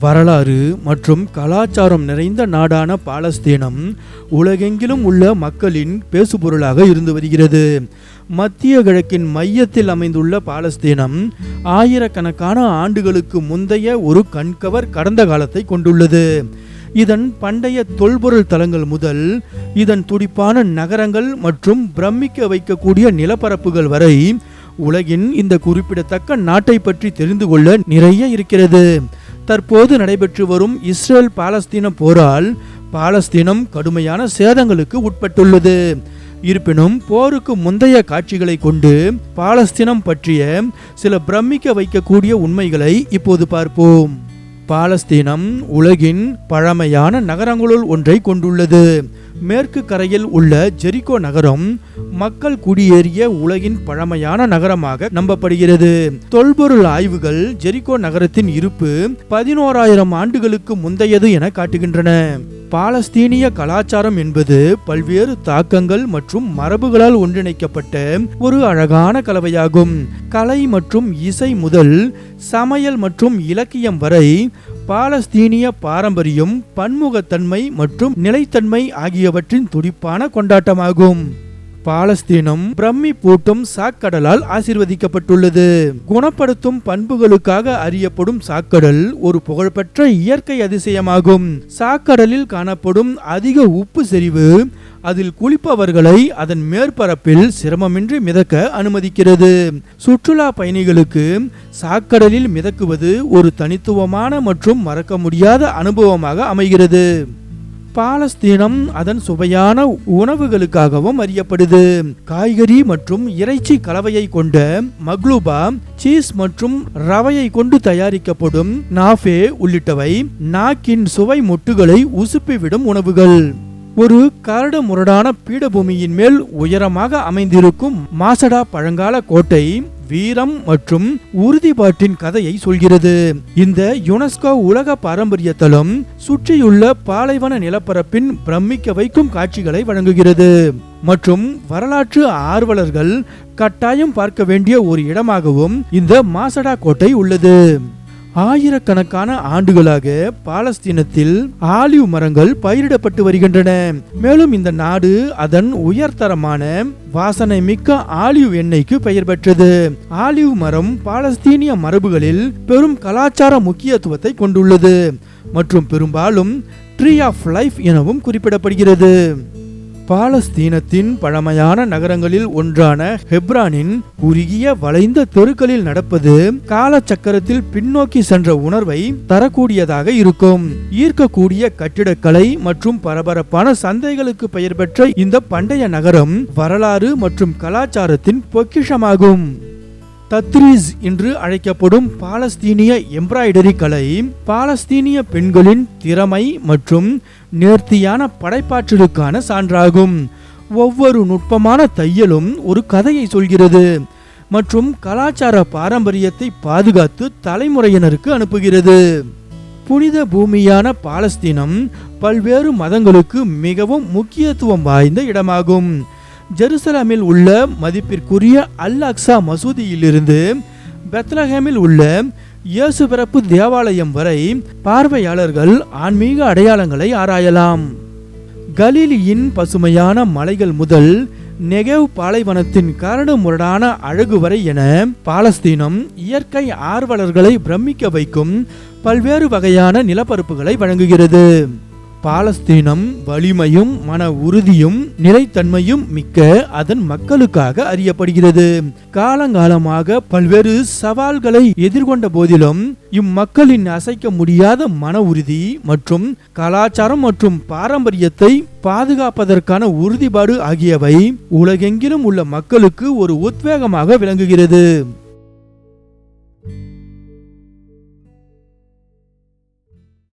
வரலாறு மற்றும் கலாச்சாரம் நிறைந்த நாடான பாலஸ்தீனம் உலகெங்கிலும் உள்ள மக்களின் பேசுபொருளாக இருந்து வருகிறது. மத்திய கிழக்கின் மையத்தில் அமைந்துள்ள பாலஸ்தீனம் ஆயிரக்கணக்கான ஆண்டுகளுக்கு முந்தைய ஒரு கண்கவர் கடந்த காலத்தை கொண்டுள்ளது. இதன் பண்டைய தொல்பொருள் தலங்கள் முதல் இதன் துடிப்பான நகரங்கள் மற்றும் பிரமிக்க வைக்கக்கூடிய நிலப்பரப்புகள் வரை உலகின் இந்த குறிப்பிடத்தக்க நாட்டை பற்றி தெரிந்து கொள்ள நிறைய இருக்கிறது. தற்போது நடைபெற்று வரும் இஸ்ரேல் பாலஸ்தீன போரால் பாலஸ்தீனம் கடுமையான சேதங்களுக்கு உட்பட்டுள்ளது. இருப்பினும் போருக்கு முந்தைய காட்சிகளை கொண்டு பாலஸ்தீனம் பற்றிய சில பிரமிக்க வைக்கக்கூடிய உண்மைகளை இப்போது பார்ப்போம். பாலஸ்தீனம் உலகின் பழமையான நகரங்களுள் ஒன்றை கொண்டுள்ளது. மேற்கு கரையில் உள்ள ஜெரிகோ நகரம் மக்கள் குடியேறிய உலகின் பழமையான நகரமாக நம்பப்படுகிறது. தொல்பொருள் ஆய்வுகள் ஜெரிகோ நகரத்தின் இருப்பு பதினோராயிரம் ஆண்டுகளுக்கு முந்தையது என காட்டுகின்றன. பாலஸ்தீனிய கலாச்சாரம் என்பது பல்வேறு தாக்கங்கள் மற்றும் மரபுகளால் ஒன்றிணைக்கப்பட்ட ஒரு அழகான கலவையாகும். கலை மற்றும் இசை முதல் சமையல் மற்றும் இலக்கியம் வரை பாலஸ்தீனிய பாரம்பரியம் பன்முகத்தன்மை மற்றும் நிலைத்தன்மை ஆகியவற்றின் துடிப்பான கொண்டாட்டமாகும். பாலஸ்தீனம் பிரம்மி பூட்டும் சாக்கடலால் ஆசிர்வதிக்கப்பட்டுள்ளது. குணப்படுத்தும் பண்புகளுக்காக அறியப்படும் சாக்கடல் ஒரு புகழ்பெற்ற இயற்கை அதிசயமாகும். சாக்கடலில் காணப்படும் அதிக உப்பு செறிவு அதில் குளிப்பவர்களை அதன் மேற்பரப்பில் சிரமமின்றி மிதக்க அனுமதிக்கிறது. சுற்றுலா பயணிகளுக்கு சாக்கடலில் மிதக்குவது ஒரு தனித்துவமான மற்றும் மறக்க முடியாத அனுபவமாக அமைகிறது. பாலஸ்தீனம் அதன் சுவையான உணவுகளுக்காகவும் அறியப்படுது. காய்கறி மற்றும் இறைச்சி கலவையை கொண்ட மக்லூபா சீஸ் மற்றும் ரவையை கொண்டு தயாரிக்கப்படும் நாஃபே உள்ளிட்டவை நாக்கின் சுவை முட்டுகளை உசுப்பிவிடும் உணவுகள். ஒரு கரடு முரடான பீடபூமியின் மேல் உயரமாக அமைந்திருக்கும் மாசடா பழங்கால கோட்டை வீரம் மற்றும் உறுதிப்பாட்டின் கதையை சொல்கிறது. இந்த யுனெஸ்கோ உலக பாரம்பரிய தளம் சுற்றியுள்ள பாலைவன நிலப்பரப்பின் பிரமிக்க வைக்கும் காட்சிகளை வழங்குகிறது. மற்றும் வரலாற்று ஆர்வலர்கள் கட்டாயம் பார்க்க வேண்டிய ஒரு இடமாகவும் இந்த மாசடா கோட்டை உள்ளது. ஆயிரக்கணக்கான ஆண்டுகளாக பாலஸ்தீனத்தில் ஆலிவ் மரங்கள் பயிரிடப்பட்டு வருகின்றன. மேலும் இந்த நாடு அதன் உயர்தரமான வாசனை மிக்க ஆலிவ் எண்ணெய்க்கு பெயர் பெற்றது. ஆலிவ் மரம் பாலஸ்தீனிய மரபுகளில் பெரும் கலாச்சார முக்கியத்துவத்தை கொண்டுள்ளது. மற்றும் பெரும்பாலும் ட்ரீ ஆஃப் லைஃப் எனவும் குறிப்பிடப்படுகிறது. பாலஸ்தீனத்தின் பழமையான நகரங்களில் ஒன்றான ஹெப்ரானின் குறுகிய வளைந்த தெருக்களில் நடப்பது காலச்சக்கரத்தில் பின்னோக்கி சென்ற உணர்வை தரக்கூடியதாக இருக்கும். ஈர்க்கக்கூடிய கட்டிடக்கலை மற்றும் பரபரப்பான சந்தைகளுக்கு பெயர் பெற்ற இந்த பண்டைய நகரம் வரலாறு மற்றும் கலாச்சாரத்தின் பொக்கிஷமாகும். தத்ரீஸ் என்று அழைக்கப்படும் பாலஸ்தீனிய எம்ப்ராய்டரி கலை பாலஸ்தீனிய பெண்களின் திறமை மற்றும் நேர்த்தியான படைப்பாற்றலுக்கான சான்றாகும். ஒவ்வொரு நுட்பமான தையலும் ஒரு கதையை சொல்கிறது. மற்றும் கலாச்சார பாரம்பரியத்தை பாதுகாத்து தலைமுறையினருக்கு அனுப்புகிறது. புனித பூமியான பாலஸ்தீனம் பல்வேறு மதங்களுக்கு மிகவும் முக்கியத்துவம் வாய்ந்த இடமாகும். ஜெருசலாமில் உள்ள மதிப்பிற்குரிய அல் அக்ஸா மசூதியிலிருந்து பெத்லஹேமில் உள்ள இயேசு பிறப்பு தேவாலயம் வரை பார்வையாளர்கள் ஆன்மீக அடையாளங்களை ஆராயலாம். கலீலியின் பசுமையான மலைகள் முதல் நெகேவ் பாலைவனத்தின் கரடு முரடான அழகு வரை என பாலஸ்தீனம் இயற்கை ஆர்வலர்களை பிரமிக்க வைக்கும் பல்வேறு வகையான நிலப்பரப்புகளை வழங்குகிறது. பாலஸ்தீனம் வலிமையும் மன உறுதியும் நிலைத்தன்மையும் மிக்க அதன் மக்களுக்காக அறியப்படுகிறது. காலங்காலமாக பல்வேறு சவால்களை எதிர்கொண்ட போதிலும் இம்மக்களின் அசைக்க முடியாத மன உறுதி மற்றும் கலாச்சாரம் மற்றும் பாரம்பரியத்தை பாதுகாப்பதற்கான உறுதிப்பாடு ஆகியவை உலகெங்கிலும் உள்ள மக்களுக்கு ஒரு உத்வேகமாக விளங்குகிறது.